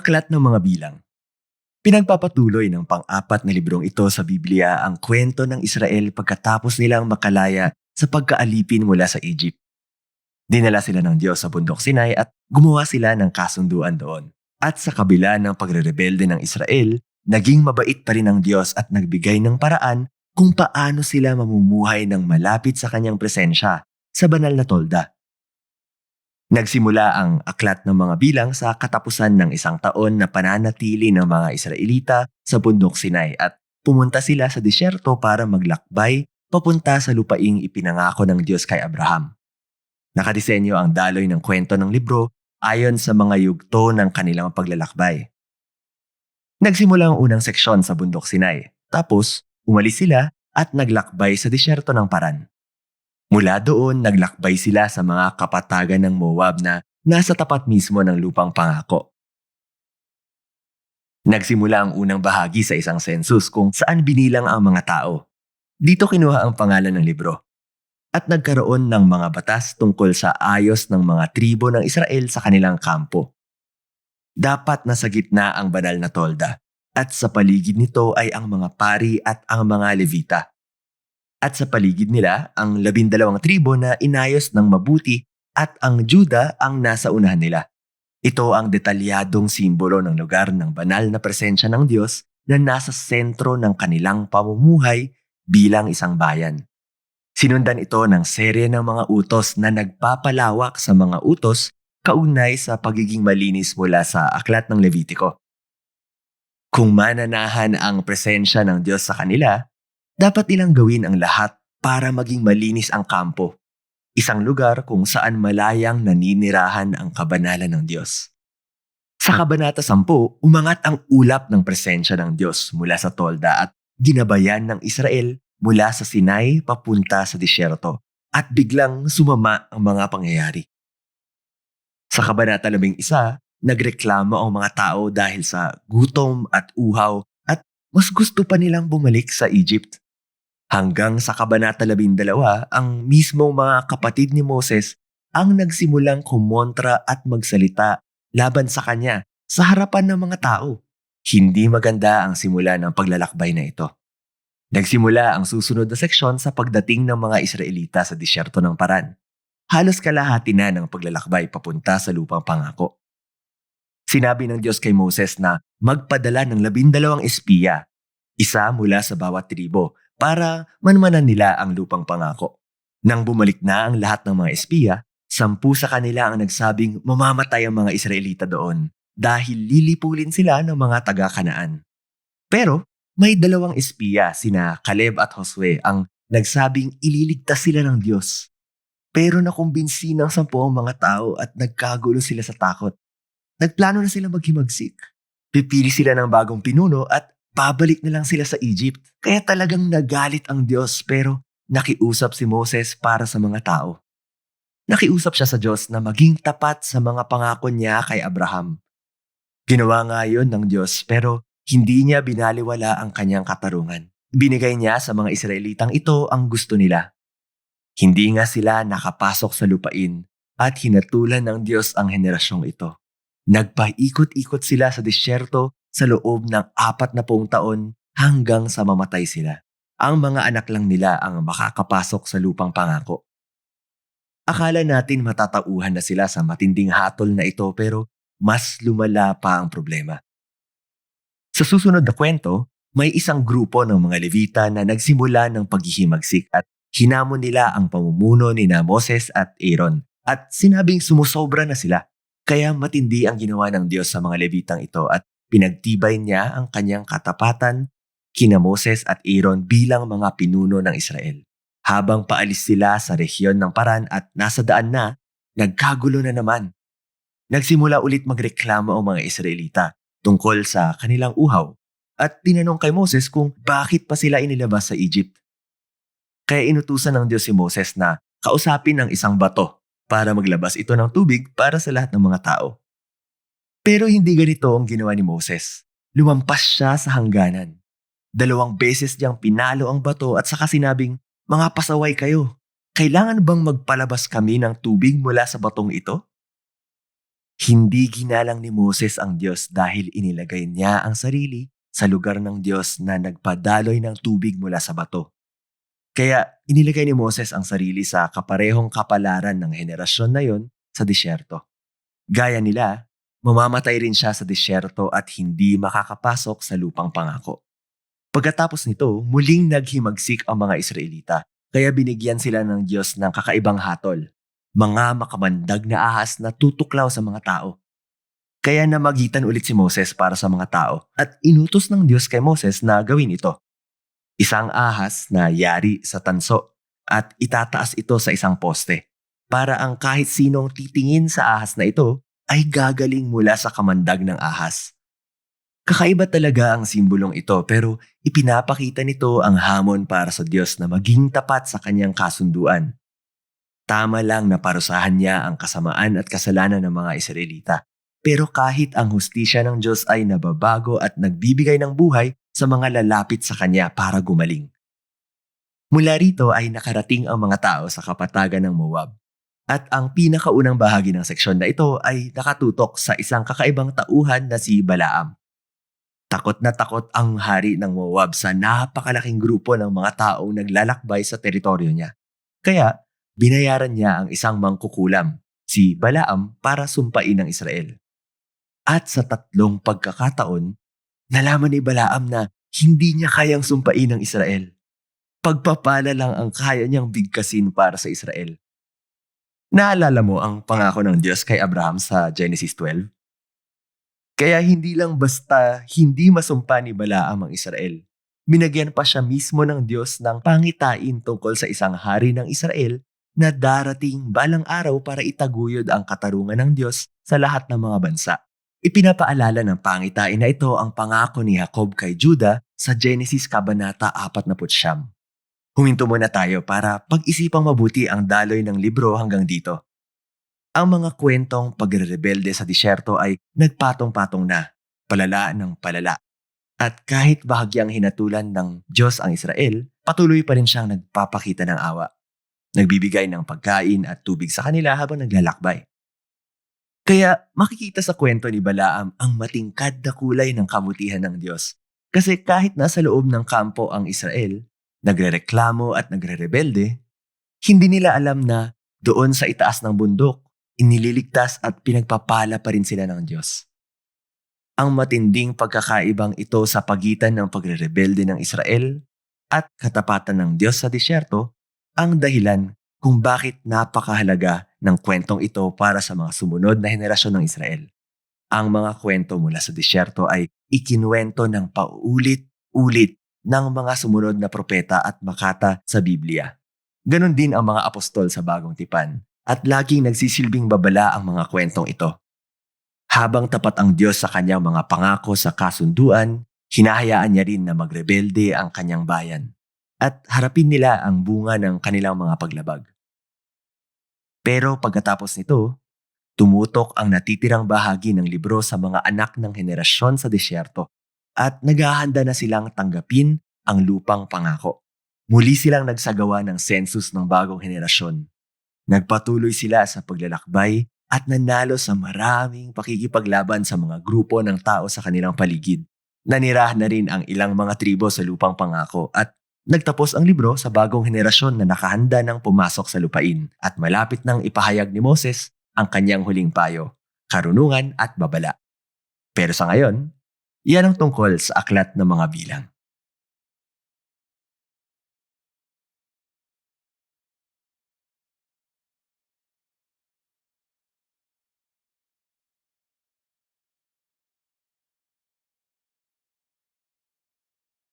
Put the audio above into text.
Aklat ng mga bilang. Pinagpapatuloy ng pang-apat na librong ito sa Biblia ang kwento ng Israel pagkatapos nilang makalaya sa pagkaalipin mula sa Egypt. Dinala sila ng Diyos sa bundok Sinai at gumawa sila ng kasunduan doon. At sa kabila ng pagrerebelde ng Israel, naging mabait pa rin ang Diyos at nagbigay ng paraan kung paano sila mamumuhay ng malapit sa kanyang presensya sa banal na tolda. Nagsimula ang aklat ng mga bilang sa katapusan ng isang taon na pananatili ng mga Israelita sa bundok Sinai at pumunta sila sa disyerto para maglakbay papunta sa lupaing ipinangako ng Diyos kay Abraham. Nakadisenyo ang daloy ng kwento ng libro ayon sa mga yugto ng kanilang paglalakbay. Nagsimula ang unang seksyon sa bundok Sinai, tapos umalis sila at naglakbay sa disyerto ng Paran. Mula doon, naglakbay sila sa mga kapatagan ng Moab na nasa tapat mismo ng lupang pangako. Nagsimula ang unang bahagi sa isang census kung saan binilang ang mga tao. Dito kinuha ang pangalan ng libro. At nagkaroon ng mga batas tungkol sa ayos ng mga tribo ng Israel sa kanilang kampo. Dapat nasa gitna ang banal na tolda at sa paligid nito ay ang mga pari at ang mga levita at sa paligid nila ang labindalawang tribo na inayos ng mabuti at ang Juda ang nasa unahan nila. Ito ang detalyadong simbolo ng lugar ng banal na presensya ng Diyos na nasa sentro ng kanilang pamumuhay bilang isang bayan. Sinundan ito ng serye ng mga utos na nagpapalawak sa mga utos kaunay sa pagiging malinis mula sa aklat ng Levitiko. Kung mananahan ang presensya ng Diyos sa kanila, dapat nilang gawin ang lahat para maging malinis ang kampo, isang lugar kung saan malayang naninirahan ang kabanalan ng Diyos. Sa Kabanata 10, umangat ang ulap ng presensya ng Diyos mula sa tolda at ginabayan ng Israel mula sa Sinai papunta sa disyerto at biglang sumama ang mga pangyayari. Sa Kabanata 11, nagreklamo ang mga tao dahil sa gutom at uhaw at mas gusto pa nilang bumalik sa Egypt. Hanggang sa Kabanata 12, ang mismong mga kapatid ni Moses ang nagsimulang kumontra at magsalita laban sa kanya sa harapan ng mga tao. Hindi maganda ang simula ng paglalakbay na ito. Nagsimula ang susunod na seksyon sa pagdating ng mga Israelita sa disyerto ng Paran. Halos kalahati na ng paglalakbay papunta sa lupang pangako. Sinabi ng Diyos kay Moses na magpadala ng labindalawang espiya, isa mula sa bawat tribo, para manmanan nila ang lupang pangako. Nang bumalik na ang lahat ng mga espiya, sampu sa kanila ang nagsabing mamamatay ang mga Israelita doon dahil lilipulin sila ng mga taga-kanaan. Pero may dalawang espiya, sina Caleb at Josue, ang nagsabing ililigtas sila ng Diyos. Pero nakumbinsi ng sampu ang mga tao at nagkagulo sila sa takot. Nagplano na sila maghimagsik. Pipili sila ng bagong pinuno at pabalik na lang sila sa Egypt. Kaya talagang nagalit ang Diyos pero nakiusap si Moses para sa mga tao. Nakiusap siya sa Diyos na maging tapat sa mga pangako niya kay Abraham. Ginawa nga yon ng Diyos pero hindi niya binaliwala ang kanyang katarungan. Binigay niya sa mga Israelitang ito ang gusto nila. Hindi nga sila nakapasok sa lupain at hinatulan ng Diyos ang henerasyong ito. Nagpaikot-ikot sila sa disyerto sa loob ng apat na pong taon hanggang sa mamatay sila. Ang mga anak lang nila ang makakapasok sa lupang pangako. Akala natin matatauhan na sila sa matinding hatol na ito pero mas lumala pa ang problema. Sa susunod na kwento, may isang grupo ng mga Levita na nagsimula ng paghihimagsik at hinamon nila ang pamumuno ni na Moses at Aaron at sinabing sumusobra na sila. Kaya matindi ang ginawa ng Diyos sa mga Levitang ito at Pinagtibay niya ang kanyang katapatan kina Moses at Aaron bilang mga pinuno ng Israel. Habang paalis sila sa rehiyon ng Paran at nasa daan na, nagkagulo na naman. Nagsimula ulit magreklamo ang mga Israelita tungkol sa kanilang uhaw at tinanong kay Moses kung bakit pa sila inilabas sa Egypt. Kaya inutusan ng Diyos si Moses na kausapin ng isang bato para maglabas ito ng tubig para sa lahat ng mga tao. Pero hindi ganito ang ginawa ni Moses. Lumampas siya sa hangganan. Dalawang beses niyang pinalo ang bato at saka sinabing, Mga pasaway kayo, kailangan bang magpalabas kami ng tubig mula sa batong ito? Hindi ginalang ni Moses ang Diyos dahil inilagay niya ang sarili sa lugar ng Diyos na nagpadaloy ng tubig mula sa bato. Kaya inilagay ni Moses ang sarili sa kaparehong kapalaran ng henerasyon na yon sa disyerto. Gaya nila, mamamatay rin siya sa disyerto at hindi makakapasok sa lupang pangako. Pagkatapos nito, muling naghimagsik ang mga Israelita, kaya binigyan sila ng Diyos ng kakaibang hatol, mga makamandag na ahas na tutuklaw sa mga tao. Kaya namagitan ulit si Moses para sa mga tao at inutos ng Diyos kay Moses na gawin ito. Isang ahas na yari sa tanso at itataas ito sa isang poste para ang kahit sinong titingin sa ahas na ito ay gagaling mula sa kamandag ng ahas. Kakaiba talaga ang simbolong ito pero ipinapakita nito ang hamon para sa Diyos na maging tapat sa kanyang kasunduan. Tama lang na parusahan niya ang kasamaan at kasalanan ng mga Israelita. Pero kahit ang hustisya ng Diyos ay nababago at nagbibigay ng buhay sa mga lalapit sa Kanya para gumaling. Mula rito ay nakarating ang mga tao sa kapatagan ng Moab. At ang pinakaunang bahagi ng seksyon na ito ay nakatutok sa isang kakaibang tauhan na si Balaam. Takot na takot ang hari ng Moab sa napakalaking grupo ng mga taong naglalakbay sa teritoryo niya. Kaya binayaran niya ang isang mangkukulam, si Balaam, para sumpain ng Israel. At sa tatlong pagkakataon, nalaman ni Balaam na hindi niya kayang sumpain ng Israel. Pagpapala lang ang kaya niyang bigkasin para sa Israel. Naalala mo ang pangako ng Diyos kay Abraham sa Genesis 12? Kaya hindi lang basta hindi masumpa ni Balaam ang Israel. Minagyan pa siya mismo ng Diyos ng pangitain tungkol sa isang hari ng Israel na darating balang araw para itaguyod ang katarungan ng Diyos sa lahat ng mga bansa. Ipinapaalala ng pangitain na ito ang pangako ni Jacob kay Judah sa Genesis Kabanata 49. Huminto muna tayo para pag-isipang mabuti ang daloy ng libro hanggang dito. Ang mga kwentong pagrerebelde sa disyerto ay nagpatong-patong na, palala ng palala. At kahit bahagyang hinatulan ng Diyos ang Israel, patuloy pa rin siyang nagpapakita ng awa. Nagbibigay ng pagkain at tubig sa kanila habang naglalakbay. Kaya makikita sa kwento ni Balaam ang matingkad na kulay ng kabutihan ng Diyos. Kasi kahit nasa loob ng kampo ang Israel, nagrereklamo at nagrerebelde, hindi nila alam na doon sa itaas ng bundok, inililigtas at pinagpapala pa rin sila ng Diyos. Ang matinding pagkakaibang ito sa pagitan ng pagrerebelde ng Israel at katapatan ng Diyos sa disyerto ang dahilan kung bakit napakahalaga ng kwentong ito para sa mga sumunod na henerasyon ng Israel. Ang mga kwento mula sa disyerto ay ikinuwento ng paulit-ulit ng mga sumunod na propeta at makata sa Biblia. Ganon din ang mga apostol sa bagong tipan at laging nagsisilbing babala ang mga kwentong ito. Habang tapat ang Diyos sa kanyang mga pangako sa kasunduan, hinahayaan niya rin na magrebelde ang kanyang bayan at harapin nila ang bunga ng kanilang mga paglabag. Pero pagkatapos nito, tumutok ang natitirang bahagi ng libro sa mga anak ng henerasyon sa disyerto at naghahanda na silang tanggapin ang lupang pangako. Muli silang nagsagawa ng census ng bagong henerasyon. Nagpatuloy sila sa paglalakbay at nanalo sa maraming pakikipaglaban sa mga grupo ng tao sa kanilang paligid. Nanirahan na rin ang ilang mga tribo sa lupang pangako at nagtapos ang libro sa bagong henerasyon na nakahanda ng pumasok sa lupain at malapit nang ipahayag ni Moses ang kanyang huling payo, karunungan at babala. Pero sa ngayon, yan ang tungkol sa aklat ng mga bilang.